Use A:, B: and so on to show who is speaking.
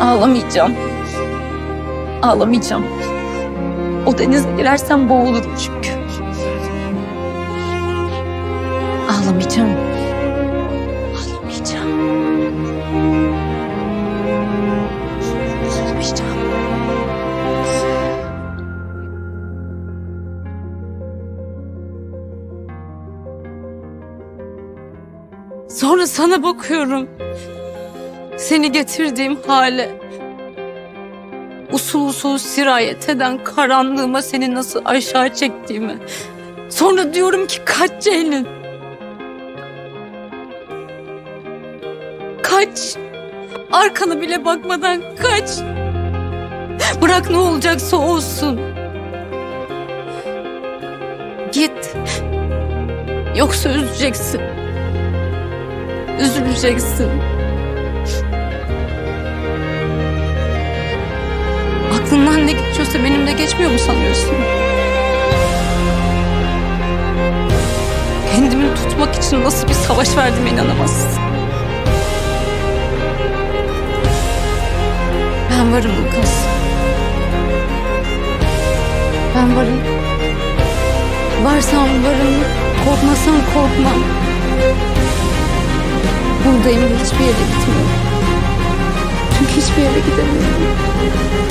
A: Ağlamayacağım. Ağlamayacağım. O denize girersem boğulurum çünkü. Ağlamayacağım. Ağlamayacağım. Ağlamayacağım.
B: Sonra sana bakıyorum. Seni getirdiğim hale. Usul usul sirayet eden karanlığıma seni nasıl aşağı çektiğimi. Sonra diyorum ki kaç Ceylin. Kaç. Arkana bile bakmadan kaç. Bırak ne olacaksa olsun. Git. Yoksa üzeceksin. Üzüleceksin. Aklından ne geçiyorsa benimle geçmiyor mu sanıyorsun? Kendimi tutmak için nasıl bir savaş verdiğime inanamazsın. Ben varım Lucas. Ben varım. Varsam varım, korkmasam korkmam. Buradayım ve hiçbir yere gitmiyorum. Çünkü hiçbir yere gidemiyorum.